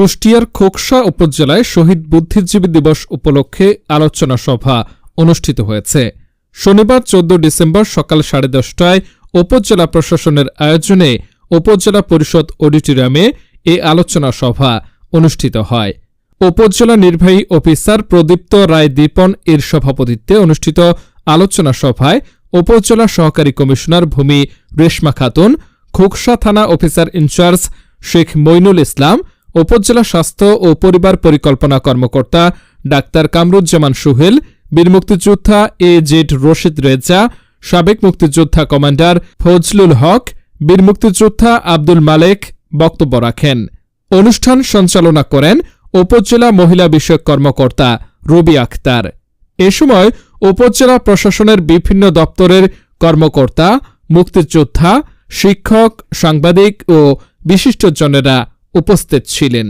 কুষ্টিয়ার খোকসা উপজেলায় শহীদ বুদ্ধিজীবী দিবস উপলক্ষে আলোচনা সভা অনুষ্ঠিত হয়েছে। শনিবার চোদ্দ ডিসেম্বর সকাল সাড়ে দশটায় উপজেলা প্রশাসনের আয়োজনে উপজেলা পরিষদ অডিটোরিয়ামে এ আলোচনা সভা অনুষ্ঠিত হয়। উপজেলা নির্বাহী অফিসার প্রদীপ্ত রায় দীপন এর সভাপতিত্বে অনুষ্ঠিত আলোচনা সভায় উপজেলা সহকারী কমিশনার ভূমি রেশমা খাতুন, খোকসা থানা officer in charge Sheikh Moinul Islam উপজেলা স্বাস্থ্য ও পরিবার পরিকল্পনা কর্মকর্তা ডাক্তার কামরুজ্জামান সুহেল, বীর মুক্তিযোদ্ধা এ জেড রশিদ রেজা, সাবেক মুক্তিযোদ্ধা কমান্ডার ফজলুল হক, বীর মুক্তিযোদ্ধা আব্দুল মালেক বক্তব্য রাখেন। অনুষ্ঠান সঞ্চালনা করেন উপজেলা মহিলা বিষয়ক কর্মকর্তা রবি আখতার। এ সময় উপজেলা প্রশাসনের বিভিন্ন দপ্তরের কর্মকর্তা, মুক্তিযোদ্ধা, শিক্ষক, সাংবাদিক ও বিশিষ্টজনেরা উপস্থিত ছিলেন।